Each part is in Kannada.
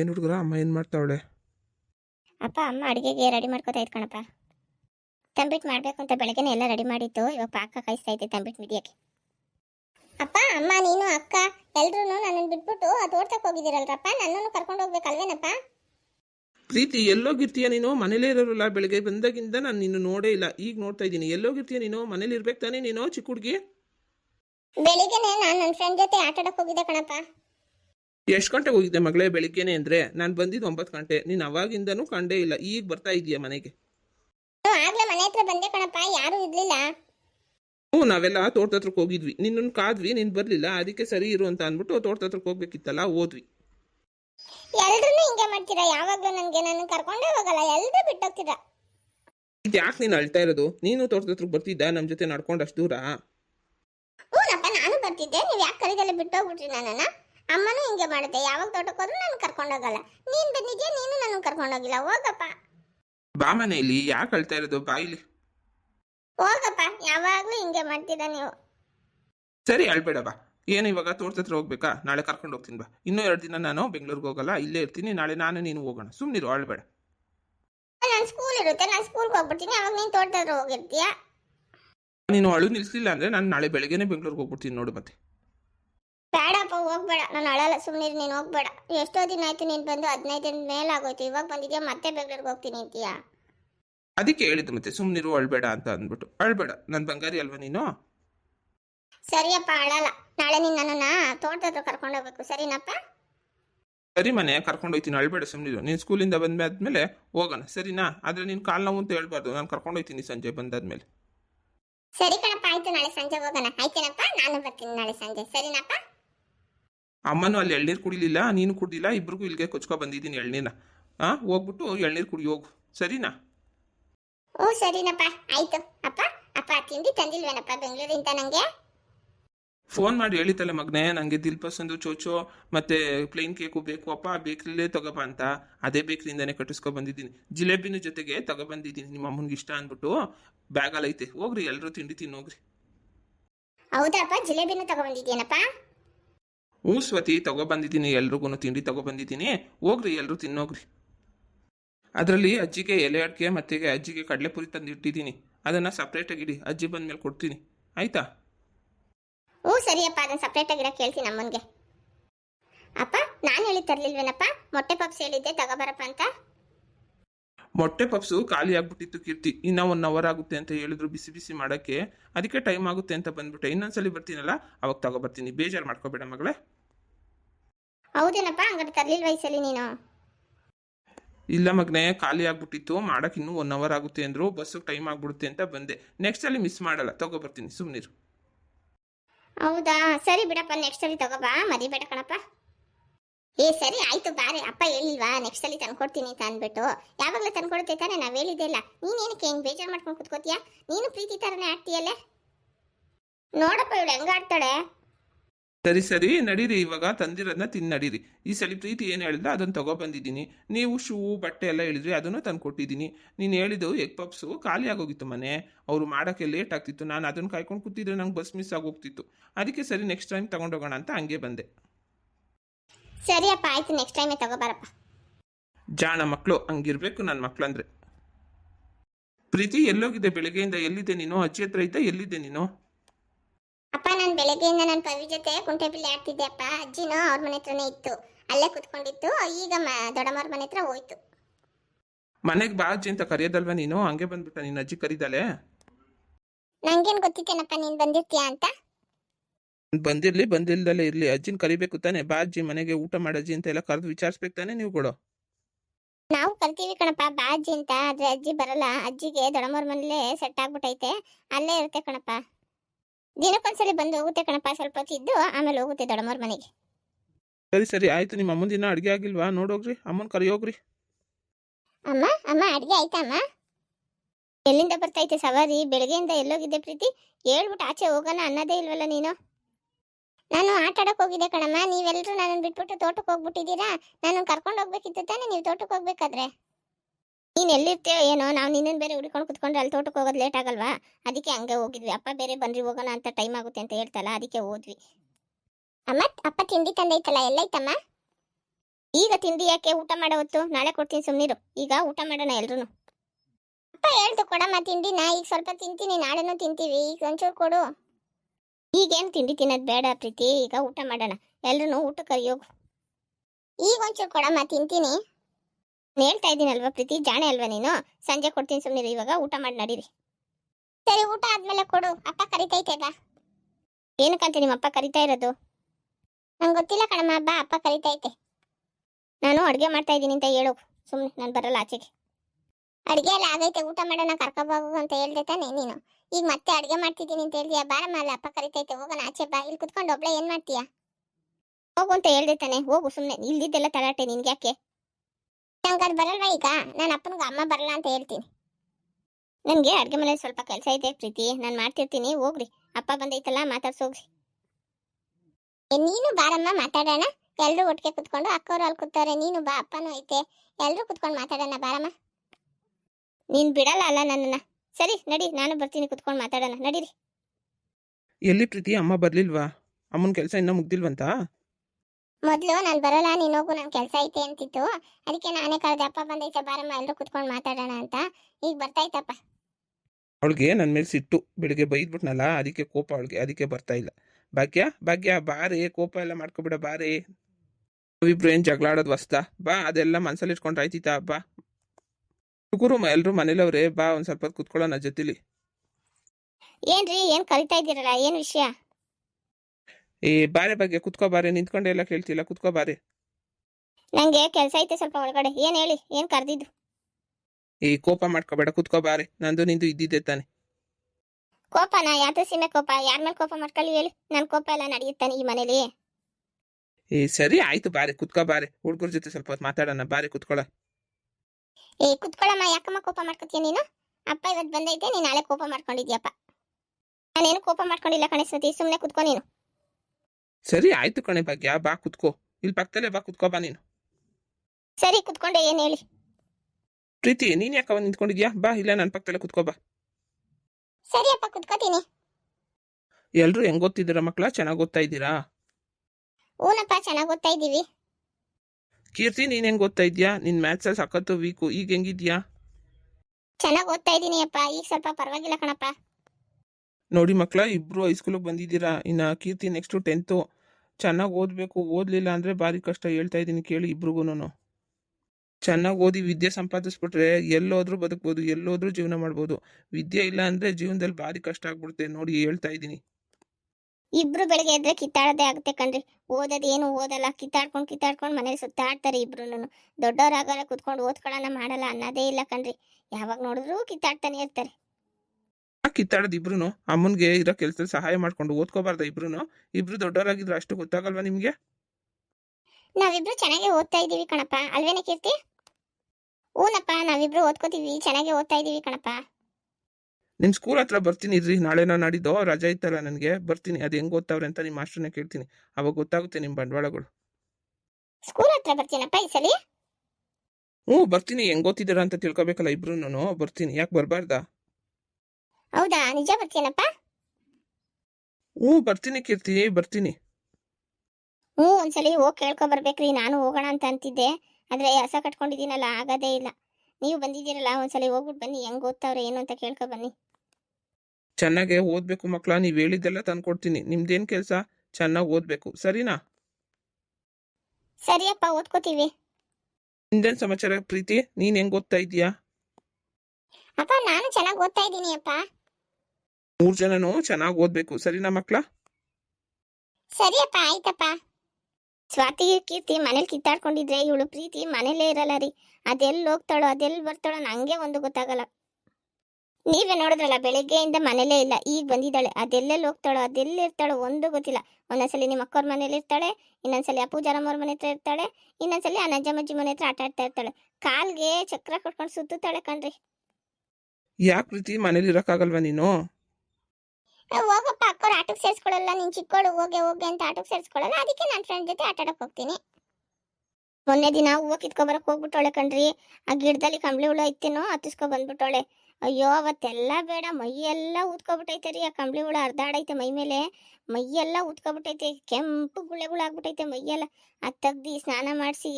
ಏನು ಹುಡುಗರ? ಅಮ್ಮ ಏನು ಮಾಡ್ತಾವಳೆ? ಅಪ್ಪ ಅಮ್ಮ ಅಡುಗೆಗೆ ರೆಡಿ ಮಾಡ್ಕೋತಾ ಇತ್ತು ಕಣಪ್ಪ. ತಂಬಿಟ್ಟು ಮಾಡಬೇಕು ಅಂತ ಬೆಳಗ್ಗೆನೆ ಎಲ್ಲ ರೆಡಿ ಮಾಡಿತ್ತು. ಇವಾಗ ಪಾಕ ಕಾಯಿಸ್ತಾ ಇದ್ದೆ ತಂಬಿಟ್ಟು ಮಿಡಿಯಕ್ಕೆ. ಅಪ್ಪ ಅಮ್ಮ ನೀನು ಅಕ್ಕ ಎಲ್ಲರೂ ನನ್ನನ್ನು ಬಿಟ್ಬಿಟ್ಟು ಆ ತೋಟಕ್ಕೆ ಹೋಗಿದ್ದೀರಲ್ರಪ್ಪ? ನನ್ನನ್ನು ಕರ್ಕೊಂಡು ಹೋಗ್ಬೇಕಲ್ವೇನಪ್ಪ? ಪ್ರೀತಿ ಎಲ್ಲೋಗಿರ್ತೀಯ ನೀನು? ಮನೇಲೇ ಇರೋಲ್ಲ ಬೆಳಗ್ಗೆ ಬಂದಾಗಿಂದ ನಾನು ನಿನ್ನ ನೋಡೇ ಇಲ್ಲ. ಈಗ ನೋಡ್ತಾ ಇದ್ದೀನಿ. ಎಲ್ಲೋಗಿರ್ತೀಯ ನೀನು? ಮನೇಲಿ ಇರ್ಬೇಕು ತಾನೇ ನೀನು ಚಿಕ್ಕ ಹುಡುಗಿ? ಬೆಳಿಗ್ಗೆನೆ ನಾನು ನನ್ನ ಫ್ರೆಂಡ್ ಜೊತೆ ಆಟ ಆಡಕ್ಕೆ ಹೋಗಿದ್ದೆ ಕಣಪ್ಪ. ಎಷ್ಟು ಗಂಟೆಗೆ ಹೋಗಿದ್ದೆ ಮಗಳೇ ಬೆಳಿಗ್ಗೆನೆ ಅಂದರೆ? ನಾನು ಬಂದಿದ್ದು ಒಂಬತ್ತು ಗಂಟೆ. ನೀನು ಅವಾಗಿಂದನು ಕಂಡೇ ಇಲ್ಲ. ಈಗ ಬರ್ತಾ ಇದೀಯ ಮನೆಗೆ? ಹ್ಞೂ ಆಗ್ಲೇ ಮನೆ ಹತ್ರ ಬಂದೆ ಕಣಪ್ಪ. ಯಾರೂ ಇರ್ಲಿಲ್ಲ. ಹ್ಞೂ ನಾವೆಲ್ಲ ತೋಟದ ಹತ್ರಕ್ಕೆ ಹೋಗಿದ್ವಿ. ನಿನ್ನನ್ನು ಕಾದ್ವಿ ನೀನು ಬರಲಿಲ್ಲ. ಅದಕ್ಕೆ ಸರಿ ಇರು ಅಂತ ಅಂದ್ಬಿಟ್ಟು ತೋಟದ ಹತ್ರಕ್ಕೆ ಹೋಗ್ಬೇಕಿತ್ತಲ್ಲ ಹೋದ್ವಿ. ಎಲ್ರೂ ಹಿಂಗೆ ಮಾಡ್ತೀರಾ? ಯಾವಾಗಲೂ ನನಗೆ ನನ್ನ ಕರ್ಕೊಂಡೇ ಹೋಗಲ್ಲ. ಎಲ್ಲರೂ ಬಿಟ್ಟೋಗ್ತೀರಾ? ಇದು ಯಾಕೆ ನೀನು ಅಳ್ತಾ ಇರೋದು? ನೀನು ತೋಟದ ಹತ್ರಕ್ಕೆ ಬರ್ತಿದ್ದ? ನಮ್ಮ ಜೊತೆ ನಡ್ಕೊಂಡು ಅಷ್ಟು ದೂರ? ಹ್ಞೂನಪ್ಪ ನಾನು ಬರ್ತಿದ್ದೆ. ನೀವು ಯಾಕೆ ಕರೀದಲ್ಲ ಬಿಟ್ಟೋಗ್ಬಿಟ್ರಿ ನನ್ನನ್ನ? ಅಮ್ಮನೂ ಹಿಂಗೆ ಮಾಡುತ್ತೆ. ಯಾವಾಗ ತೋಟಕ್ಕೆ ಹೋದ್ರು ನಾನು ಕರ್ಕೊಂಡೋಗಲ್ಲ ನೀನು ಬಂದಿದ್ಯಾ? ನೀನು ನನ್ನ ಕರ್ಕೊಂಡೋಗಿಲ್ಲ ಹೋಗಪ್ಪ. ಬಾ ಮನೆಯಲ್ಲಿ. ಯಾಕೆ ಅಳ್ತಾ ಇರೋದು? ಬಾಯಿಲಿ ಹೋಗಪ್ಪ. ಯಾವಾಗಲೂ ಹಿಂಗೆ ಮಾಡ್ತೀರಾ ನೀವು. ಸರಿ ಅಳ್ಬೇಡ ಬಾ. ಏನು ಇವಾಗ ತೋಟದತ್ರ ಹೋಗ್ಬೇಕಾ? ನಾಳೆ ಕರ್ಕೊಂಡು ಹೋಗ್ತೀನಿ ಬಾ. ಇನ್ನೂ ಎರಡು ದಿನ ನಾನು ಬೆಂಗಳೂರಿಗೆ ಹೋಗಲ್ಲ. ಇಲ್ಲೇ ಇರ್ತೀನಿ. ನಾಳೆ ನಾನು ನೀನು ಹೋಗೋಣ. ಸುಮ್ಮನಿರು ಅಳ್ಬೇಡ ನನ್ನ ಸ್ಕೂಲ್ ಇರುತ್ತೆ. ನಾನು ಸ್ಕೂಲ್ಗೆ ಹೋಗ್ಬಿಡ್ತೀನಿ. ಅವಾಗ ನೀನು ತೋಟದತ್ರ ಹೋಗಿರ್ತೀಯಾ? ನೀನು ಅಳು ನಿಲ್ಲಿಸಲಿಲ್ಲ ಅಂದರೆ ನಾನು ನಾಳೆ ಬೆಳಗ್ಗೆನೇ ಬೆಂಗಳೂರಿಗೆ ಹೋಗ್ಬಿಡ್ತೀನಿ ನೋಡು ಮತ್ತೆ. ಹೋಗ್ಬೇಡ. ನಾನು ಅಳಲ್ಲ ಸುಮ್ಮನೆ ನೀನು ಹೋಗ್ಬೇಡ. ಎಷ್ಟೋ ದಿನ ಆಯ್ತು ನೀನು ಬಂದು ಹದಿನೈದು ದಿನ ಮೇಲೆ ಆಗೋಯ್ತು ಇವಾಗ ಬಂದಿದ್ಯಾ? ಮತ್ತೆ ಬೆಂಗಳೂರಿಗೆ ಹೋಗ್ತೀನಿ ಅಂತೀಯಾ? ಅದಕ್ಕೆ ಹೇಳಿದ್ದು ಮತ್ತೆ ಸುಮ್ಮನಿರು ಅಳ್ಬೇಡ ಅಂತ ಅಂದ್ಬಿಟ್ಟು. ಅಳ್ಬೇಡ. ನನ್ನ ಬಂಗಾರಿ ಅಲ್ವಾ ನೀನು? ಸರಿಯಪ್ಪ ಅಳಲ್ಲ ನಾಳೆ ನೀನು ನನ್ನನ್ನು ತೋಟದ ಹತ್ರ ಕರ್ಕೊಂಡು ಹೋಗ್ಬೇಕು. ಸರಿನಪ್ಪ? ಸರಿ ಮನೆ ಕರ್ಕೊಂಡು ಹೋಗ್ತೀನಿ. ಅಳ್ಬೇಡ ಸುಮ್ಮನಿರು ನೀನು ಸ್ಕೂಲಿಂದ ಬಂದಾದ್ಮೇಲೆ ಹೋಗೋಣ. ಸರಿನಾ? ಆದರೆ ನೀನು ಕಾಲು ನೋವು ಅಂತ ಹೇಳ್ಬಾರ್ದು. ನಾನು ಕರ್ಕೊಂಡು ಹೋಗ್ತೀನಿ ಸಂಜೆ ಬಂದಾದ್ಮೇಲೆ. ಸರಿ ಕಣಪ್ಪ. ಆಯ್ತು ನಾಳೆ ಸಂಜೆ ಹೋಗೋಣ. ಆಯ್ತೇನಪ್ಪ? ನಾನು ಬರ್ತೀನಿ ನಾಳೆ ಸಂಜೆ. ಸರಿನಪ್ಪ? ಅಮ್ಮನೂ ಅಲ್ಲಿ ಎಳ್ನೀರು ಕುಡಿಲಿಲ್ಲ ನೀನು ಕುಡಿದಿಲ್ಲ ಇಬ್ರಿಗೂ ಇಲ್ಲಿಗೆ ಕೊಚ್ಕೊ ಬಂದಿದ್ದೀನಿ ಎಳ್ನೀರನ್ನ ಹಾಂ ಹೋಗ್ಬಿಟ್ಟು ಎಳ್ನೀರು ಕುಡಿ ಹೋಗು. ಸರಿನಾ? ಓ ಸರಿನಪ್ಪ. ಆಯ್ತು. ಅಪ್ಪ ಅಪ್ಪ ತಿಂಡಿ ತಂದಿಲ್ವೇನಪ್ಪ ಬೆಂಗಳೂರಿಂದ ನನಗೆ ಫೋನ್ ಮಾಡಿ ಹೇಳಿತಲ್ಲ ಮಗನೇ ನನಗೆ ದಿಲ್ಪಸಂದು ಚೋಚೋ ಮತ್ತೆ ಪ್ಲೇನ್ ಕೇಕು ಬೇಕು. ಅಪ್ಪ ಬೇಕ್ರಿಲೇ ತಗೋಬ ಅಂತ. ಅದೇ ಬೇಕ್ರಿಯಿಂದಾನೆ ಕಟ್ಟಿಸ್ಕೊ ಬಂದಿದ್ದೀನಿ. ಜಿಲೇಬಿನ ಜೊತೆಗೆ ತಗೊಬಂದಿದ್ದೀನಿ ನಿಮ್ಮ ಅಮ್ಮನಿಗೆ ಇಷ್ಟ ಅಂದ್ಬಿಟ್ಟು ಬ್ಯಾಗಲ್ಲೈತೆ ಹೋಗ್ರಿ ಎಲ್ಲರೂ ತಿಂಡಿ ತಿನ್ನೋಗ್ರಿ. ಜಿಲೇಬಿನ ಜಿಲೇಬಿನೂ ತಗೊಂಡಿದ್ಯೇನಪ್ಪ ಹ್ಞೂ ಸ್ವತಿ ತಗೊಬಂದಿದ್ದೀನಿ ಎಲ್ರಿಗೂ ತಿಂಡಿ ತಗೊಬಂದಿದ್ದೀನಿ. ಹೋಗ್ರಿ ಎಲ್ಲರೂ ತಿನ್ನೋಗ್ರಿ. ಅದರಲ್ಲಿ ಅಜ್ಜಿಗೆ ಎಲೆ ಅಡಿಕೆ ಮತ್ತೆ ಅಜ್ಜಿಗೆ ಕಡಲೆಪುರಿ ತಂದು ಇಟ್ಟಿದ್ದೀನಿ ಅದನ್ನು ಸಪ್ರೇಟಾಗಿ ಇಡಿ ಅಜ್ಜಿ ಬಂದ ಮೇಲೆ ಕೊಡ್ತೀನಿ. ಆಯ್ತಾ? ಹ್ಞೂ ಸರಿಯಪ್ಪ ಅದನ್ನು ಸಪ್ರೇಟಾಗಿ ಇಡಕ್ಕೆ ಹೇಳ್ತೀನಿ ಅಮ್ಮನಿಗೆ ಅಪ್ಪ ನಾನು ಹೇಳಿ ತರ್ಲಿಲ್ವೇನಪ್ಪ? ಮೊಟ್ಟೆ ಪಪ್ಸ್ ಹೇಳಿದ್ದೆ ತಗೋಬರಪ್ಪ ಅಂತ? ಮೊಟ್ಟೆ ಪಪ್ಸು ಖಾಲಿ ಆಗ್ಬಿಟ್ಟಿತ್ತು ಕೀರ್ತಿ. ಇನ್ನ ಒನ್ ಅವರ್ ಆಗುತ್ತೆ ಅಂತ ಹೇಳಿದ್ರು ಬಿಸಿ ಬಿಸಿ ಮಾಡೋಕ್ಕೆ. ಅದಕ್ಕೆ ಟೈಮ್ ಆಗುತ್ತೆ ಅಂತ ಬಂದ್ಬಿಟ್ಟೆ. ಇನ್ನೊಂದ್ಸಲಿ ಬರ್ತೀನಲ್ಲ? ಅವಾಗ ತಗೊಬರ್ತೀನಿ. ಬೇಜಾರು ಮಾಡ್ಕೋಬೇಡ ಮಗಳೇ. ಹೌದೇನಪ್ಪ? ಹಂಗಾರೆ ತರ್ಲಿಲ್ಲ ವಯಸ್ಸಲ್ಲಿ ನೀನು? ಇಲ್ಲ ಮಗನೇ ಖಾಲಿ ಆಗ್ಬಿಟ್ಟಿತ್ತು. ಮಾಡಕ್ಕೆ ಇನ್ನೂ ಒನ್ ಅವರ್ ಆಗುತ್ತೆ ಅಂದರು. ಬಸ್ಸು ಟೈಮ್ ಆಗ್ಬಿಡುತ್ತೆ ಅಂತ ಬಂದೆ. ನೆಕ್ಸ್ಟ್ ಅಲ್ಲಿ ಮಿಸ್ ಮಾಡಲ್ಲ. ತಗೋಬರ್ತೀನಿ ಸುಮ್ಮನಿರು ಹೌದಾ? ಸರಿ ಬಿಡಪ್ಪ ನೆಕ್ಸ್ಟ್ ಅಲ್ಲಿ ತಗೋ ತಗೋಬಾ ಮರಿಬೇಡ ಕಣಪ್ಪ. ಏ ಸರಿ ಆಯ್ತು ಬಾರೆ. ಅಪ್ಪ ಹೇಳಿಲ್ವಾ? ನೆಕ್ಸ್ಟ್ ಅಲ್ಲಿ ತಂದ್ಕೊಡ್ತೀನಿ ಅಂತ ಅಂದ್ಬಿಟ್ಟು. ಯಾವಾಗಲೂ ತಂದ್ಕೊಡುತ್ತೆ ತಾನೇ? ನಾವು ಹೇಳಿದ್ದೆ ಇಲ್ಲ. ನೀನೇನಕ್ಕೆ ಹೆಂಗೆ ಬೇಜಾರು ಮಾಡ್ಕೊಂಡು ಕುತ್ಕೋತೀಯ? ನೀನು ಪ್ರೀತಿ ಥರನೇ ಆಡ್ತೀಯಲ್ಲೇ ನೋಡಪ್ಪ ಇವಳು ಹೆಂಗ ಆಡ್ತಾಳೆ? ಸರಿ ಸರಿ ನಡೀರಿ ಇವಾಗ ತಂದಿರೋದನ್ನ ತಿಂದು ನಡೀರಿ ಈ ಸಲ ಪ್ರೀತಿ ಏನು ಹೇಳಿದ್ರೆ ಅದನ್ನು ತಗೊಬಂದಿದ್ದೀನಿ. ನೀವು ಶೂ ಬಟ್ಟೆ ಎಲ್ಲ ಹೇಳಿದ್ರಿ ಅದನ್ನು ತಂದು ಕೊಟ್ಟಿದ್ದೀನಿ. ನೀನು ಹೇಳಿದ್ದು ಎಗ್ ಪಪ್ಸು ಖಾಲಿ ಆಗೋಗಿತ್ತು ಮನೆ. ಅವರು ಮಾಡೋಕ್ಕೆ ಲೇಟ್ ಆಗ್ತಿತ್ತು. ನಾನು ಅದನ್ನು ಕಾಯ್ಕೊಂಡು ಕೂತಿದ್ರೆ ನಂಗೆ ಬಸ್ ಮಿಸ್ ಆಗೋಗ್ತಿತ್ತು. ಅದಕ್ಕೆ ಸರಿ ನೆಕ್ಸ್ಟ್ ಟೈಮ್ ತೊಗೊಂಡೋಗೋಣ ಅಂತ ಹಂಗೆ ಬಂದೆ. ಸರಿಯಪ್ಪ ಆಯ್ತು. ನೆಕ್ಸ್ಟ್ ಟೈಮೇ ತಗೋಬಾರಪ್ಪ. ಜಾಣ ಮಕ್ಕಳು ಹಂಗಿರ್ಬೇಕು ನನ್ನ ಮಕ್ಕಳಂದ್ರೆ ಪ್ರೀತಿ ಎಲ್ಲೋಗಿದೆ? ಬೆಳಗ್ಗೆಯಿಂದ ಎಲ್ಲಿದೆ ನೀನು? ಅಜ್ಜಿ ಹತ್ರ ಇದ್ದ ಎಲ್ಲಿದೆ ನೀನು? ಅಪ್ಪ ನಾನು ಬೆಳಗ್ಗೆಯಿಂದ ನನ್ನ ಪವಿ ಜೊತೆ ಕುಂಟೆ ಬಿಲ್ಲೆ ಆಡ್ತಿದ್ದೆ ಅಪ್ಪ. ಅಜ್ಜಿನೂ ಅವ್ರ ಮನೆ ಹತ್ರನೇ ಇತ್ತು. ಅಲ್ಲೇ ಕುತ್ಕೊಂಡಿತ್ತು. ಈಗ ಮ ದೊಡ್ಡಮ್ಮವ್ರ ಮನೆ ಹತ್ರ ಹೋಯ್ತು. ಮನೆಗೆ ಬಾ ಅಜ್ಜಿ ಅಂತ ಕರೆಯೋದಲ್ವಾ ನೀನು? ಹಂಗೆ ಬಂದ್ಬಿಟ್ಟ ನಿನ್ನ ಅಜ್ಜಿ ಕರೀದಾಳೆ? ನಂಗೇನು ಗೊತ್ತಿತ್ತೇನಪ್ಪ ನೀನು ಬಂದಿರ್ತೀಯ ಅಂತ? ಬಂದಿರ್ಲಿ ಬಂದಿಲ್ದಲ್ಲ ಇರ್ಲಿ. ಅಜ್ಜಿನ ಕರಿಬೇಕು ತಾನೆ. ಬಾ ಅಜ್ಜಿ ಮನೆಗೆ ಊಟ ಮಾಡಜ್ಜಿ ಅಂತ ಎಲ್ಲ ಕರೆದು ವಿಚಾರಿಸ್ಬೇಕು ತಾನೆ ನೀವು ಕೊಡು. ನಾವು ಕರಿತೀವಿ ಕಣಪ್ಪ. ಬಾ ಅಜ್ಜಿ ಅಂತ. ಆದ್ರೆ ಅಜ್ಜಿ ಬರಲ್ಲ. ಅಜ್ಜಿಗೆ ದೊಡ್ಡಮ್ಮವ್ರ ಮನೇಲೆ ಸೆಟ್ ಆಗ್ಬಿಟ್ಟೈತೆ ಅಲ್ಲೇ ಇರುತ್ತೆ ಕಣಪ್ಪ. ದಿನಕ್ಕೊಂದ್ಸಲಿ ಬಂದು ಹೋಗುತ್ತೆ ಕಣಪ್ಪ ಸ್ವಲ್ಪ ಹೊತ್ತು ಇದ್ದು ಆಮೇಲೆ ಹೋಗುತ್ತೆ ದೊಡ್ಡಮ್ಮವ್ರ ಮನೆಗೆ. ಸರಿ ಸರಿ ಆಯ್ತು ನಿಮ್ಮ ಅಮ್ಮನ ದಿನ ಅಡುಗೆ ಆಗಿಲ್ವಾ? ನೋಡೋಗ್ರಿ ಅಮ್ಮನ ಕರೆಯೋಗ್ರಿ. ಅಮ್ಮ ಅಮ್ಮ ಅಡಿಗೆ ಆಯ್ತಾ ಅಮ್ಮ? ಎಲ್ಲಿಂದ ಬರ್ತೈತೆ ಸವಾರಿ? ಬೆಳಗ್ಗೆಯಿಂದ ಎಲ್ಲೋಗಿದ್ದೆ ಪ್ರೀತಿ. ಹೇಳ್ಬಿಟ್ಟು ಆಚೆ ಹೋಗೋಣ ಅನ್ನೋದೇ ಇಲ್ವಲ್ಲ ನೀನು? ನಾನು ಆಟ ಆಡಕ್ಕೆ ಹೋಗಿದ್ದೆ ಕಣಮ್ಮ. ನೀವೆಲ್ಲರೂ ನನ್ನನ್ನು ಬಿಟ್ಬಿಟ್ಟು ತೋಟಕ್ಕೆ ಹೋಗ್ಬಿಟ್ಟಿದ್ದೀರಾ? ನಾನು ಕರ್ಕೊಂಡು ಹೋಗ್ಬೇಕಿತ್ತು ತಾನೇ ನೀವು ತೋಟಕ್ಕೆ ಹೋಗ್ಬೇಕಾದ್ರೆ? ನೀನು ಎಲ್ಲಿರ್ತೀಯೋ ಏನೋ, ನಾವು ನಿನ್ನನ್ನು ಬೇರೆ ಹುಡ್ಕೊಂಡು ಕುತ್ಕೊಂಡ್ರೆ ಅಲ್ಲಿ ತೋಟಕ್ಕೆ ಹೋಗೋದು ಲೇಟ್ ಆಗಲ್ವಾ? ಅದಕ್ಕೆ ಹಂಗೆ ಹೋಗಿದ್ವಿ. ಅಪ್ಪ ಬೇರೆ ಬನ್ರಿ ಹೋಗೋಣ ಅಂತ ಟೈಮ್ ಆಗುತ್ತೆ ಅಂತ ಹೇಳ್ತಲ್ಲ, ಅದಕ್ಕೆ ಹೋದ್ವಿ. ಅಮ್ಮ, ಅಪ್ಪ ತಿಂಡಿ ತಂದೈತಲ್ಲ, ಎಲ್ಲೈತಮ್ಮ? ಈಗ ತಿಂಡಿ ಯಾಕೆ? ಊಟ ಮಾಡೋ ಹೊತ್ತು? ನಾಳೆ ಕೊಡ್ತೀನಿ ಸುಮ್ನಿರು. ಈಗ ಊಟ ಮಾಡೋಣ ಎಲ್ರು ಅಪ್ಪ ಹೇಳ್ತು ಕೊಡಮ್ಮ ತಿಂಡಿನ, ಈಗ ಸ್ವಲ್ಪ ತಿಂತೀನಿ, ನಾಳೆನೂ ತಿಂತೀವಿ. ಈಗ ಒಂಚೂರು ಕೊಡು. ಈಗೇನು ತಿಂಡಿ ತಿನ್ನೋದು ಬೇಡ ಪ್ರೀತಿ, ಈಗ ಊಟ ಮಾಡೋಣ. ಎಲ್ರು ಊಟ ಕರಿಯೋಗು ಈಗ ಒಂಚೂರು ಕೊಡಮ್ಮ, ತಿಂತೀನಿ. ಹೇಳ್ತಾ ಇದ್ದೀನಲ್ವಾ ಪ್ರೀತಿ? ಜಾಣೆ ಅಲ್ವಾ ನೀನು? ಸಂಜೆ ಕೊಡ್ತೀನಿ ಸುಮ್ಮನೆ ಇವಾಗ ಊಟ ಮಾಡಿ ನಡೀರಿ. ಸರಿ, ಊಟ ಆದ್ಮೇಲೆ ಕೊಡು. ಅಪ್ಪ ಕರಿತೈತೆ, ಬಾ. ಏನಕ್ಕಂತ ನಿಮ್ಮ ಅಪ್ಪ ಕರಿತಾ ಇರೋದು? ನಂಗೆ ಗೊತ್ತಿಲ್ಲ ಕಣಮ್ಮ, ಬಾ, ಅಪ್ಪ ಕರಿತೈತೆ. ನಾನು ಅಡುಗೆ ಮಾಡ್ತಾ ಇದ್ದೀನಿ ಅಂತ ಹೇಳು. ಸುಮ್ಮನೆ ನಾನು ಬರಲ್ಲ ಆಚೆಗೆ. ಅಡುಗೆ ಎಲ್ಲ ಆಗೈತೆ, ಊಟ ಮಾಡೋಣ ಕರ್ಕೊಬೋಗು ಅಂತ ಹೇಳ್ದೆ ತಾನೆ ನೀನು. ಈಗ ಮತ್ತೆ ಅಡುಗೆ ಮಾಡ್ತಿದ್ದೀನಿ ಅಂತ ಹೇಳ್ತೀಯ ಬಾರಮ್ಮ, ಅಲ್ಲ, ಅಪ್ಪ ಕರಿತೈತೆ, ಹೋಗೋಣ ಆಚೆ ಬಾ. ಇಲ್ಲಿ ಕುತ್ಕೊಂಡು ಒಬ್ಳೆ ಏನು ಮಾಡ್ತೀಯಾ? ಹೋಗು ಅಂತ ಹೇಳ್ದೆ ತಾನೆ. ಹೋಗು ಸುಮ್ಮನೆ ಇಲ್ದಿದ್ದೆಲ್ಲ ತಲಾಟೆ ನಿನ್ಗೆ ಯಾಕೆ ನಂಗೆ ಅದು ಬರಲ್ವಾ ಈಗ? ನಾನು ಅಪ್ಪನಿಗೆ ಅಮ್ಮ ಬರಲ್ಲ ಅಂತ ಹೇಳ್ತೀನಿ. ನನಗೆ ಅಡುಗೆ ಮನೇಲಿ ಸ್ವಲ್ಪ ಕೆಲಸ ಐತೆ ಪ್ರೀತಿ. ನಾನು ಮಾಡ್ತಿರ್ತೀನಿ. ಹೋಗ್ರಿ. ಅಪ್ಪ ಬಂದೈತಲ್ಲ ಮಾತಾಡ್ಸೋಗ್ರಿ ನೀನು ಬಾರಮ್ಮ, ಮಾತಾಡೋಣ. ಎಲ್ಲರೂ ಒಟ್ಟಿಗೆ ಕುತ್ಕೊಂಡು ಅಕ್ಕವ್ರು ಅಲ್ಲಿ ಕೂತವ್ರೆ. ನೀನು ಬಾ, ಅಪ್ಪನೂ ಐತೆ. ಎಲ್ಲರೂ ಕುತ್ಕೊಂಡು ಮಾತಾಡೋಣ, ಬಾರಮ್ಮ. ನೀನು ಬಿಡಲ್ಲ ಅಲ್ಲ ನನ್ನನ್ನ. ಸರಿ, ನಡಿ. ನಾನು ಬರ್ತೀನಿ, ಕುತ್ಕೊಂಡು ಮಾತಾಡೋಣ. ನಡೀರಿ. ಎಲ್ಲಿ ಪ್ರೀತಿ? ಅಮ್ಮ ಬರ್ಲಿಲ್ವಾ? ಅಮ್ಮನ ಕೆಲಸ ಇನ್ನೂ ಮುಗ್ದಿಲ್ವಂತ? ಮೊದಲು ನಾನು ಬರೋಲ್ಲ ನೀನು ಹೋಗು ನನ್ನ ಕೆಲಸ ಐತೆ ಅಂತಿತ್ತು. ಅದಕ್ಕೆ ನಾನೇ ಕರೆದೆ ಅಪ್ಪ ಬಂದೈತೆ ಬಾರಮ್ಮ ಎಲ್ಲರೂ ಕುತ್ಕೊಂಡು ಮಾತಾಡೋಣ ಅಂತ. ಈಗ ಬರ್ತಾಯ್ತಪ್ಪ. ಅವಳಿಗೆ ನನ್ನ ಮೇಲೆ ಸಿಟ್ಟು ಬೆಳಿಗ್ಗೆ ಬೈದ್ಬಿಟ್ನಲ್ಲ ಅದಕ್ಕೆ ಕೋಪ ಅವಳಿಗೆ ಅದಕ್ಕೆ ಬರ್ತಾ ಇಲ್ಲ. ಭಾಗ್ಯ ಭಾಗ್ಯ ಬಾರೆ ಕೋಪ ಎಲ್ಲ ಮಾಡ್ಕೊಬಿಡ ಬಾರೆ. ನಾವಿಬ್ರು ಏನು ಜಗಳ ಆಡೋದು ವಸ್ತಾ? ಬಾ ಅದೆಲ್ಲ ಮನ್ಸಲ್ಲಿ ಇಟ್ಕೊಂಡು ಆಯ್ತಿತಾ ಬಾ. ಹುಡುಗರು ಎಲ್ಲರೂ ಮನೇಲವ್ರೆ ಬಾ ಒಂದು ಸ್ವಲ್ಪ ಕುತ್ಕೊಳ್ಳೋಣ ಜೊತೆಲಿ. ಏನ್ರಿ ಏನ್ ಕಲಿತಾ ಇದ್ದೀರಲ್ಲ ಏನ್ ವಿಷಯ? ಏ ಬಾರೆ ಬಗ್ಗೆ ಕುತ್ಕೋ ಬಾರೆ ನಿಂತ್ಕೊಂಡೆ ಎಲ್ಲ ಕೇಳ್ತಿಲ್ಲ ಕುತ್ಕೋ ಬಾರೆ. ನಂಗೆ ಕೆಲಸ ಐತೆ ಸ್ವಲ್ಪ ಒಳಗಡೆ. ಏನ್ ಹೇಳಿ? ಏನ್ ಕರ್ದಿದ್ದು? ಏ ಕೋಪ ಮಾಡ್ಕೋಬೇಡ ಕುತ್ಕೋ ಬಾರೆ. ನಂದು ನಿಂದು ಇದ್ದಿದ್ದೆ ತಾನೆ. ಕೋಪನ? ಯಾತ ಸೀಮೆ ಕೋಪ? ಯಾರ ಮೇಲೆ ಕೋಪ ಮಾಡ್ಕೊಳ್ಳಿ ಹೇಳಿ. ನನ್ ಕೋಪ ಎಲ್ಲ ನಡೆಯುತ್ತಾನೆ ಈ ಮನೇಲಿ. ಏ ಸರಿ ಆಯ್ತು ಬಾರೆ ಕುತ್ಕೋ ಬಾರೆ. ಹುಡುಗರ ಜೊತೆ ಸ್ವಲ್ಪ ಹೊತ್ತು ಮಾತಾಡೋಣ. ಬಾರೆ ಕುತ್ಕೊಳ್ಳ ಏ ಕುತ್ಕೊಳ್ಳಮ್ಮ ಯಾಕಮ್ಮ ಕೋಪ ಮಾಡ್ಕೋತೀಯ ನೀನು? ಅಪ್ಪ ಇವತ್ತು ಬಂದೈತೆ ನೀನು ನಾಳೆ ಕೋಪ ಮಾಡ್ಕೊಂಡಿದ್ಯಪ್ಪ. ನಾನೇನು ಕೋಪ ಮಾಡ್ಕೊಂಡಿಲ್ಲ ಕಣೆ ಸತಿ ಸುಮ್ಮನೆ ಕುತ್ಕೊ ನೀನು. ಸರಿ ಆಯ್ತು ಕಣೆ ಭಾಗ್ಯ ಬಾ ಕುತ್ಕೋ. ಇಲ್ಲಿ ಪಕ್ಕದಲ್ಲೇ ಬಾ ಕುತ್ಕೋ ಬಾ ನೀನು. ಸರಿ ಕುತ್ಕೊಂಡೆ ಏನ್ ಹೇಳಿ? ಪ್ರೀತಿ ನೀನ್ ಯಾಕೆ ಅವ ನಿಂತ್ಕೊಂಡಿದ್ಯಾ? ಬಾ ಇಲ್ಲ ನನ್ನ ಪಕ್ಕದಲ್ಲೇ ಕುತ್ಕೋ ಬಾ. ಸರಿ ಅಪ್ಪ ಕುತ್ಕೋತೀನಿ. ಎಲ್ರು ಹೆಂಗ್ ಓದ್ತಿದ್ದೀರಾ ಮಕ್ಕಳ ಚೆನ್ನಾಗಿ ಓದ್ತಾ ಇದ್ದೀರಾ? ಊನಪ್ಪ ಚೆನ್ನಾಗಿ ಓದ್ತಾ ಇದ್ದೀವಿ. ಕೀರ್ತಿ ನೀನ್ ಹೆಂಗ್ ಓದ್ತಾ ಇದ್ಯಾ? ನಿನ್ ಮ್ಯಾಥ್ಸ್ ಅಲ್ಲಿ ಸಖತ್ತು ವೀಕು ಈಗ ಹೆಂಗಿದ್ಯಾ? ಚೆನ್ನಾಗಿ ಓದ್ತಾ ಇದ್ದೀನಿ ಅಪ್ಪ ಈಗ ಸ್ವಲ್ಪ ಪರವಾಗಿಲ್ಲ ಕಣಪ್ಪ. ನೋಡಿ ಮಕ್ಕಳ ಇಬ್ರು ಹೈಸ್ಕೂಲಿಗೆ ಬಂದಿದ್ದೀರಾ. ಇನ್ನ ಕೀರ್ತಿ ನೆಕ್ಸ್ಟ್ ಟೆಂತು ಚೆನ್ನಾಗಿ ಓದಬೇಕು, ಓದಲಿಲ್ಲ ಅಂದ್ರೆ ಭಾರಿ ಕಷ್ಟ ಹೇಳ್ತಾ ಇದ್ದೀನಿ ಕೇಳಿ ಇಬ್ರಿಗೂನು ಚೆನ್ನಾಗಿ ಓದಿ ವಿದ್ಯೆ ಸಂಪಾದಿಸ್ಬಿಟ್ರೆ ಎಲ್ಲೋದ್ರೂ ಬದುಕ್ಬೋದು, ಎಲ್ಲೋದ್ರೂ ಜೀವನ ಮಾಡ್ಬೋದು. ವಿದ್ಯೆ ಇಲ್ಲ ಅಂದರೆ ಜೀವನದಲ್ಲಿ ಭಾರಿ ಕಷ್ಟ ಆಗ್ಬಿಡುತ್ತೆ ನೋಡಿ ಹೇಳ್ತಾ ಇದ್ದೀನಿ. ಇಬ್ರು ಬೆಳಗ್ಗೆ ಎದ್ರೆ ಕಿತ್ತಾಡದೆ ಆಗುತ್ತೆ ಕಣ್ರಿ. ಓದೋದು ಏನು ಓದಲ್ಲ, ಕಿತ್ತಾಡ್ಕೊಂಡು ಕಿತ್ತಾಡ್ಕೊಂಡು ಮನೇಲಿ ಸುತ್ತಾಡ್ತಾರೆ ಇಬ್ರು ದೊಡ್ಡವರಾಗಲ್ಲ ಕುತ್ಕೊಂಡು ಓದ್ಕೊಳ್ಳೋಣ ಮಾಡಲ್ಲ ಅನ್ನೋದೇ ಇಲ್ಲ ಕಣ್ರಿ. ಯಾವಾಗ ನೋಡಿದ್ರು ಕಿತ್ತಾಡ್ತಾನೆ ಇರ್ತಾರೆ. ಕಿತ್ತಾಡೋದು ಇಬ್ರು ಅಮ್ಮನಿಗೆ ಇರೋ ಕೆಲಸದಲ್ಲಿ ಸಹಾಯ ಮಾಡ್ಕೊಂಡು ಓದ್ಕೋಬಾರ್ದ ಇಬ್ರು ಇಬ್ರು ದೊಡ್ಡವರಾಗಿದ್ರು ಅಷ್ಟು ಗೊತ್ತಾಗಲ್ವಾ ನಿಮಗೆ? ನಾವಿಬ್ರು ಚೆನ್ನಾಗಿ ಓದ್ತಾ ಇದ್ದೀವಿ ಕಣಪ್ಪ. ಅಲ್ವೇನೆ ಕೀರ್ತಿ? ಓನಪ್ಪ ನಾವಿಬ್ರು ಓದ್ಕೋತೀವಿ ಚೆನ್ನಾಗಿ ಓದ್ತಾ ಇದ್ದೀವಿ ಕಣಪ್ಪ. ನಿಮ್ಮ ಸ್ಕೂಲ್ ಹತ್ರ ಬರ್ತೀನಿ ಇರ್ರಿ. ನಾಳೆನೋ ನಾಡಿದ್ದು ರಜಾ ಇತ್ತಲ್ಲ ನನಗೆ. ಬರ್ತೀನಿ. ಅದು ಹೆಂಗ್ ಓದ್ತಾವ್ರೆ ಅಂತ ನಿಮ್ಮ ಮಾಸ್ಟರ್ನ ಕೇಳ್ತೀನಿ. ಅವಾಗ ಗೊತ್ತಾಗುತ್ತೆ ನಿಮ್ಮ ಬಂಡವಾಳಗಳು. ಸ್ಕೂಲ್ ಹತ್ರ ಬರ್ತೀನಪ್ಪ ಈ ಸಲಿ? ಹ್ಞೂ ಬರ್ತೀನಿ. ಹೆಂಗ್ ಓದ್ತಿದ್ದೀರಾ ಅಂತ ತಿಳ್ಕೊಬೇಕಲ್ಲ ಇಬ್ರು ಬರ್ತೀನಿ. ಯಾಕೆ ಬರಬಾರ್ದಾ? ಹೌದಾ? ನಿಜ ಬರ್ತೀನಪ್ಪ ಹ್ಞೂ ಬರ್ತೀನಿ ಕೀರ್ತಿ ಬರ್ತೀನಿ. ಹ್ಞೂ ಒಂದ್ಸಲಿ ಹೋಗಿ ಕೇಳ್ಕೊ ಬರ್ಬೇಕ್ರಿ ನಾನು ಹೋಗೋಣ ಅಂತ ಅಂತಿದ್ದೆ. ಆದ್ರೆ ಹಸ ಕಟ್ಕೊಂಡಿದ್ದೀನಲ್ಲ ಆಗೋದೇ ಇಲ್ಲ. ನೀವು ಬಂದಿದ್ದೀರಲ್ಲ ಒಂದ್ಸಲಿ ಹೋಗ್ಬಿಟ್ಟು ಬನ್ನಿ ಹೆಂಗ್ ಓದ್ತಾವ್ರೆ ಏನು ಅಂತ ಕೇಳ್ಕೊ ಬನ್ನಿ. ಚೆನ್ನಾಗೆ ಓದ್ಬೇಕು ಮಕ್ಕಳ ನೀವು ಹೇಳಿದ್ದೆಲ್ಲ ತಂದ್ಕೊಡ್ತೀನಿ. ನಿಮ್ದೇನ್ ಕೆಲಸ? ಚೆನ್ನಾಗಿ ಓದ್ಬೇಕು. ಸರಿನಾ? ಸರಿಯಪ್ಪ ಓದ್ಕೋತೀವಿ. ನಿಂದೇನ್ ಸಮಾಚಾರ ಪ್ರೀತಿ? ನೀನ್ ಹೆಂಗ್ ಓದ್ತಾ ಇದೀಯಾ ಅಪ್ಪ ನಾನು ಚೆನ್ನಾಗಿ ಓದ್ತಾ ಇದ್ದೀನಿ ಅಪ್ಪ. ಮೂರ್ ಜನನು ಚೆನ್ನಾಗಿ ಓದ್ಬೇಕು. ಸರಿನಾ ಮಕ್ಳ? ಸರಿಯಪ್ಪ ಆಯ್ತಪ್ಪ. ಸ್ವಾತಿ ಕೀರ್ತಿ ಮನೇಲಿ ಕಿತ್ತಾಡ್ಕೊಂಡಿದ್ರೆ ಇವಳು ಪ್ರೀತಿ ಮನೇಲೇ ಇರಲ್ಲ ರೀ. ಅದೆಲ್ಲಿ ಹೋಗ್ತಾಳೋ ಅದೆಲ್ಲಿ ಬರ್ತಾಳೋ ನಂಗೆ ಒಂದು ಗೊತ್ತಾಗಲ್ಲ. ನೀವೇ ನೋಡಿದ್ರಲ್ಲ ಬೆಳಿಗ್ಗೆಯಿಂದ ಮನೇಲೇ ಇಲ್ಲ ಈಗ ಬಂದಿದ್ದಾಳೆ. ಅದೆಲ್ಲೆಲ್ಲಿ ಹೋಗ್ತಾಳೋ ಅದೆಲ್ಲಿ ಇರ್ತಾಳೋ ಒಂದು ಗೊತ್ತಿಲ್ಲ. ಒಂದೊಂದ್ಸಲಿ ನಿಮ್ಮ ಅಕ್ಕವ್ರ ಮನೇಲಿ ಇರ್ತಾಳೆ ಇನ್ನೊಂದ್ಸಲಿ ಆ ಪೂಜಾರಮ್ಮವ್ರ ಮನೆ ಹತ್ರ ಇರ್ತಾಳೆ ಇನ್ನೊಂದ್ಸಲಿ ಆ ನಜ್ಜಮ್ಮಜ್ಜಿ ಮನೆ ಹತ್ರ ಆಟ ಆಡ್ತಾ ಇರ್ತಾಳೆ. ಕಾಲ್ಗೆ ಚಕ್ರ ಕೊಟ್ಕೊಂಡು ಸುತ್ತಾಳೆ ಕಣ್ರಿ. ಯಾಕೆ ಪ್ರೀತಿ ಮನೇಲಿ ಇರಕ್ಕಾಗಲ್ವಾ ನೀನು? ಹೋಗಪ್ಪ ಅಕ್ಕವ್ರು ಆಟಕ್ಕೆ ಸೇರಿಸ್ಕೊಳ್ಳಲ್ಲ ನೀನ್ ಚಿಕ್ಕವಳು ಹೋಗೆ ಹೋಗೆ ಅಂತ ಆಟಕ್ಕೆ ಸೇರಿಸ್ಕೊಳ್ಳಲ್ಲ ಅದಕ್ಕೆ ನನ್ನ ಫ್ರೆಂಡ್ ಜೊತೆ ಆಟ ಹೋಗ್ತೀನಿ. ಮೊನ್ನೆ ದಿನ ಹೂವು ಕಿತ್ಕೊಬರಕ್ ಹೋಗ್ಬಿಟ್ಟವಳೆ ಕಣ್ರಿ. ಆ ಗಿಡದಲ್ಲಿ ಕಂಬಳಿ ಹುಳು ಇತ್ತೇನೋ ಹತ್ತಿಸ್ಕೊ ಅಯ್ಯೋ, ಅವತ್ತೆಲ್ಲ ಬೇಡ, ಮೈಯೆಲ್ಲ ಊದ್ಕೊಬಿಟ್ಟೈತೆ ರೀ, ಆ ಕಂಬಳಿ ಹುಳ ಅರ್ಧಾಡೈತೆ ಮೈ ಮೇಲೆ. ಮೈಯೆಲ್ಲ ಊದ್ಕೊಬಿಟ್ಟೈತೆ, ಕೆಂಪು ಗುಳೆಗಳಾಗ್ಬಿಟ್ಟೈತೆ ಮೈಯೆಲ್ಲ. ಅದು ತೆಗ್ದು ಸ್ನಾನ ಮಾಡಿಸಿ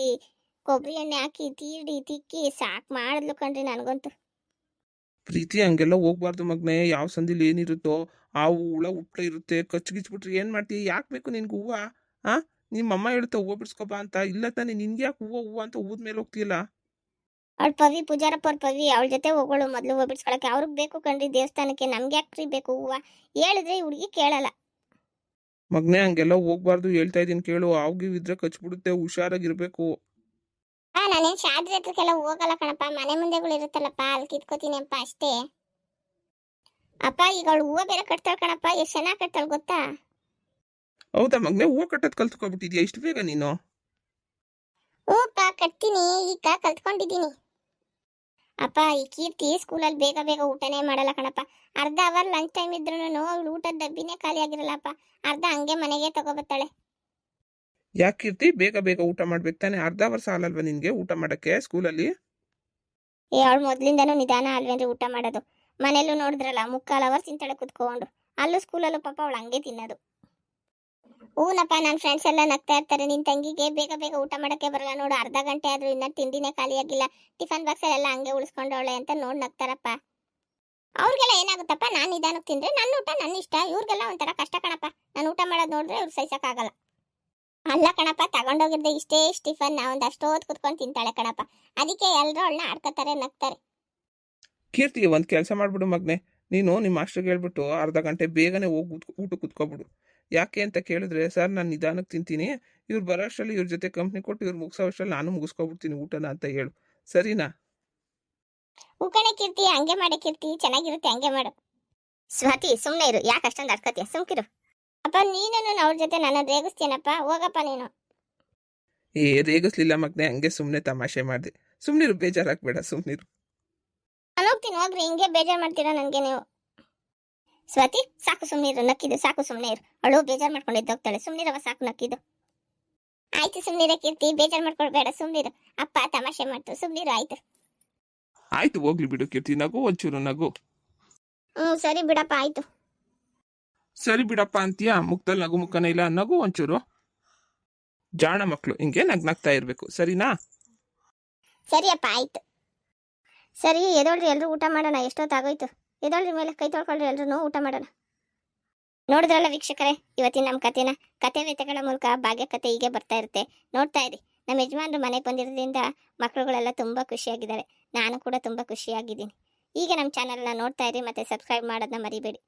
ಕೊಬ್ಬರಿ ಎಣ್ಣೆ ಹಾಕಿ ತೀಡಿ ತಿಕ್ಕಿ, ಸಾಕು ಮಾಡಿದ್ಲು ಕಣ್ರಿ ನನಗಂತೂ. ಪ್ರೀತಿ ಹಂಗೆಲ್ಲ ಹೋಗ್ಬಾರ್ದು ಮಗ್ನೆ, ಯಾವ ಸಂದಿಲಿ ಏನಿರುತ್ತೋ ಆ ಹುಳ ಉಪ್ಳ ಇರುತ್ತೆ ಕಚ್ಗಿಚ್ಬಿಟ್ರೆ ಏನು ಮಾಡ್ತೀಯ? ಯಾಕೆ ಬೇಕು ನಿನ್ಗೆ ಹೂವು? ಆ? ನಿಮ್ಮಮ್ಮ ಹೇಳುತ್ತೆ ಹೂವು ಬಿಡ್ಸ್ಕೊಬಾ ಅಂತ. ಇಲ್ಲ ತಾನೆ ನಿನ್ಗೆ ಯಾಕೆ ಹೂವು ಹೂವು ಅಂತ ಹೂದ ಮೇಲೆ ಹೋಗ್ತಿಲ್ಲ ಅವಳು ಪವಿ ಪೂಜಾರಪ್ಪ ಅವ್ರ ಪವಿ ಅವಳ ಜೊತೆ ಹೋಗೋಳು ಮೊದಲು ಹೂವು ಬಿಡ್ಸ್ಕೊಳಕ್ಕೆ. ಅವ್ರಿಗೆ ಬೇಕು ಕಣ್ರಿ ದೇವಸ್ಥಾನಕ್ಕೆ. ನಮ್ಗೆ ಯಾಕ್ರಿ ಬೇಕು ಹೂವು? ಹೇಳಿದ್ರೆ ಹುಡುಗಿ ಕೇಳಲ್ಲ. ಮಗ್ನೇ ಹಂಗೆಲ್ಲ ಹೋಗ್ಬಾರ್ದು ಹೇಳ್ತಾ ಇದೀನಿ ಕೇಳು. ಅವ್ಗೆ ಇದ್ರೆ ಕಚ್ಬಿಡುತ್ತೆ ಹುಷಾರಾಗಿರ್ಬೇಕು. ಆ ನಾನೇನ್ ಶಾದಿ ಹತ್ರಕ್ಕೆಲ್ಲ ಹೋಗಲ್ಲ ಕಣಪ್ಪ. ಮನೆ ಮುಂದೆಗಳು ಇರುತ್ತಲ್ಲಪ್ಪ ಅಲ್ಲಿ ಕಿತ್ಕೋತೀನಿ ಅಪ್ಪ ಅಷ್ಟೇ. ಅಪ್ಪ ಈಗ ಅವಳು ಹೂವು ಬೇರೆ ಕಟ್ತಾಳೆ ಕಣಪ್ಪ. ಎಷ್ಟು ಚೆನ್ನಾಗಿ ಕಟ್ತಾಳೆ ಗೊತ್ತಾ? ಹೌದಾ ಮಗ್ನೆ ಹೂವು ಕಟ್ಟೋದು ಕಲ್ತ್ಕೊಬಿಟ್ಟಿದ್ಯಾ? ಇಷ್ಟು ಬೇಗ ನೀನು? ಹೂಪ್ಪ ಕಟ್ತೀನಿ. ಈಗ ಕಲ್ತ್ಕೊಂಡಿದ್ದೀನಿ. ಅಪ್ಪ ಈ ಕೀರ್ತಿ ಸ್ಕೂಲಲ್ಲಿ ಬೇಗ ಬೇಗ ಊಟನೇ ಮಾಡಲ್ಲ ಕಣಪ್ಪ. ಅರ್ಧ ಅವರ್ ಲಂಚ್ ಟೈಮ್ ಇದ್ರೂ ಅವಳು ಊಟದ ಡಬ್ಬಿನೇ ಖಾಲಿ ಆಗಿರಲ್ಲಪ್ಪ. ಅರ್ಧ ಹಂಗೆ ಮನೆಗೆ ತಗೋಬರ್ತಾಳೆ ಯಾಕೆ ಕೀರ್ತಿ? ಬೇಗ ಬೇಗ ಊಟ ಮಾಡ್ಬೇಕು ತಾನೆ? ಅರ್ಧ ಅವರ್ ಸಾಲಲ್ವಾ ನಿನ್ಗೆ ಊಟ ಮಾಡಕ್ಕೆ ಸ್ಕೂಲಲ್ಲಿ? ಏ ಅವಳು ಮೊದಲಿಂದನೂ ನಿಧಾನ ಅಲ್ವೇನ್ರಿ ಊಟ ಮಾಡೋದು. ಮನೇಲೂ ನೋಡಿದ್ರಲ್ಲ, ಮುಕ್ಕಾಲು ಅವರ್ ತಿಂತಾಳೆ ಕುತ್ಕೊಂಡು ಅಲ್ಲೂ ಸ್ಕೂಲಲ್ಲೂ ಪಾಪ ಅವಳು ಹಂಗೆ ತಿನ್ನೋದು. ಹೂನಪ್ಪ ನನ್ನ ಫ್ರೆಂಡ್ಸ್ ಎಲ್ಲ ನಗ್ತಾ ಇರ್ತಾರೆ, ನಿನ್ ತಂಗಿಗೆ ಬೇಗ ಬೇಗ ಊಟ ಮಾಡಕ್ಕೆ ಬರಲ್ಲ ನೋಡು, ಅರ್ಧ ಗಂಟೆ ಆದ್ರೂ ಇನ್ನ ತಿಂಡಿನೇ ಖಾಲಿಯಾಗಿಲ್ಲ ಟಿಫನ್ ಬಾಕ್ಸ್ ಎಲ್ಲಾ ಹಂಗೆ ಉಳಿಸ್ಕೊಂಡವಳೆ ಅಂತ ನೋಡಿ ನಗ್ತಾರಪ್ಪ. ಅವ್ರಿಗೆಲ್ಲ ಏನಾಗುತ್ತಪ್ಪ? ನಾನು ನಿಧಾನಕ್ಕೆ ತಿಂದ್ರೆ ನನ್ನ ಊಟ ನನ್ನ ಇಷ್ಟ. ಇವ್ರಿಗೆಲ್ಲ ಒಂಥರ ಕಷ್ಟ ಕಣಪ್ಪ. ನಾನು ಊಟ ಮಾಡೋದು ನೋಡಿದ್ರೆ ಇವ್ರು ಸಹಿಸೋಕ್ಕಾಗಲ್ಲ. ಅಲ್ಲ ಕಣಪ್ಪ, ತಗೊಂಡೋಗಿರ್ದೆ ಇಷ್ಟೇ ಟಿಫನ್ ಟಿಫನ್. ಒಂದ್ ಅಷ್ಟೊತ್ತು ಕುತ್ಕೊಂಡು ತಿಂತಾಳೆ ಕಣಪ್ಪ. ಅದಕ್ಕೆ ಎಲ್ಲರೂ ಅವಳನ್ನ ಆಡ್ಕೋತಾರೆ, ನಗ್ತಾರೆ. ಕೀರ್ತಿ ಒಂದು ಕೆಲಸ ಮಾಡ್ಬಿಡು ಮಗ್ನೆ. ನೀನು ನಿಮ್ಮ ಮಾಸ್ಟ್ರಿಗೆ ಹೇಳ್ಬಿಟ್ಟು ಅರ್ಧ ಗಂಟೆ ಬೇಗನೆ ಹೋಗಿ ಊಟ ಕುತ್ಕೊಬಿಡು. ಯಾಕೆ ಅಂತ ಕೇಳಿದ್ರೆ ಸರ್ ನಾನು ನಿಧಾನಕ್ಕೆ ತಿಂತೀನಿ. ಇವ್ರು ಬರೋ ಅಷ್ಟರಲ್ಲಿ ಇವ್ರ ಜೊತೆ ಕಂಪ್ನಿ ಕೊಟ್ಟು ಇವ್ರು ಮುಗಿಸೋ ಅಷ್ಟರಲ್ಲಿ ನಾನು ಮುಗಿಸ್ಕೊಬಿಡ್ತೀನಿ ಊಟನ ಅಂತ ಹೇಳು. ಸರಿನಾ? ಉಕಣೆ ಕೀರ್ತಿ ಹಂಗೆ ಮಾಡಿ ಕೀರ್ತಿ. ಚೆನ್ನಾಗಿರುತ್ತೆ ಹಂಗೆ ಮಾಡು. ಸ್ವಾತಿ ಸುಮ್ಮನೆ ಇರು. ಯಾಕೆ ಅಷ್ಟೊಂದು ಅರ್ಕತಿಯ ಸುಮ್ಕಿರು. ಅಪ್ಪ ನೀನು ಅವ್ರ ಜೊತೆ ನನ್ನ ರೇಗಿಸ್ತೀನಪ್ಪ. ಹೋಗಪ್ಪ ನೀನು. ಏ ರೇಗಿಸ್ಲಿಲ್ಲ ಮಗ್ನೆ. ಹಂಗೆ ಸುಮ್ಮನೆ ತಮಾಷೆ ಮಾಡಿದೆ. ಸುಮ್ಮನಿರು ಬೇಜಾರಾಗಬೇಡ. ಸುಮ್ಮನಿರು ನಾನು ಹೋಗ್ತೀನಿ ಹೋಗ್ರಿ. ಹಿಂಗೆ ಬೇಜಾರು ಮಾಡ್ತೀರಾ ನನಗೆ ನೀವು? ಸ್ವಾತಿ ಸಾಕು ಸುಮ್ಮನೆ ಇರು ನಕ್ಕಿದ್ದು ಸಾಕು ಸುಮ್ಮನೆ ಇರು. ಅವಳು ಬೇಜಾರು ಮಾಡ್ಕೊಂಡಿದ್ದು ಹೋಗ್ತಾಳೆ. ಸುಮ್ಮನಿರವ ಸಾಕು ನಕ್ಕಿದ್ದು. ಆಯ್ತು ಸುಮ್ಮನಿರ ಕೀರ್ತಿ ಬೇಜಾರು ಮಾಡ್ಕೊಳ್ಬೇಡ ಸುಮ್ಮನಿರು ಅಪ್ಪ ತಮಾಷೆ ಮಾಡ್ತು ಸುಮ್ಮನಿರು ಆಯ್ತು. ಆಯ್ತು ಹೋಗ್ಲಿ ಬಿಡು ಕೀರ್ತಿ ನಗು ಒಂಚೂರು ನಗು. ಹ್ಞೂ ಸರಿ ಬಿಡಪ್ಪ ಆಯ್ತು. ಸರಿ ಬಿಡಪ್ಪ ಅಂತೀಯಾ? ಮುಖದಲ್ಲಿ ನಗು ಮುಖನೇ ಇಲ್ಲ ನಗು ಒಂಚೂರು. ಜಾಣ ಮಕ್ಕಳು ಹಿಂಗೆ ನಗ್ನಾಗ್ತಾ ಇರಬೇಕು. ಸರಿನಾ? ಸರಿಯಪ್ಪ ಆಯ್ತು. ಸರಿ, ಎದೋಳ್ರಿ ಎಲ್ಲರೂ ಊಟ ಮಾಡೋಣ. ಎಷ್ಟೊತ್ತಾಗೋಯ್ತು? ಎದೋಳ್ರಿ ಮೇಲೆ ಕೈ ತೊಳ್ಕೊಳ್ರಿ ಎಲ್ಲರೂ ಊಟ ಮಾಡೋಣ. ನೋಡಿದ್ರಲ್ಲ ವೀಕ್ಷಕರೇ, ಇವತ್ತಿನ ನಮ್ಮ ಕಥೆನ. ಕತೆ ವ್ಯತೆಗಳ ಮೂಲಕ ಭಾಗ್ಯ ಕತೆ ಹೀಗೆ ಬರ್ತಾ ಇರುತ್ತೆ. ನೋಡ್ತಾ ಇರಿ, ನಮ್ಮ ಯಜಮಾನ್ರು ಮನೆಗೆ ಬಂದಿರೋದ್ರಿಂದ ಮಕ್ಕಳುಗಳೆಲ್ಲ ತುಂಬ ಖುಷಿಯಾಗಿದ್ದಾರೆ. ನಾನು ಕೂಡ ತುಂಬ ಖುಷಿಯಾಗಿದ್ದೀನಿ. ಈಗ ನಮ್ಮ ಚಾನಲ್ನ ನೋಡ್ತಾ ಇರಿ, ಮತ್ತು ಸಬ್ಸ್ಕ್ರೈಬ್ ಮಾಡೋದನ್ನ ಮರಿಬೇಡಿ.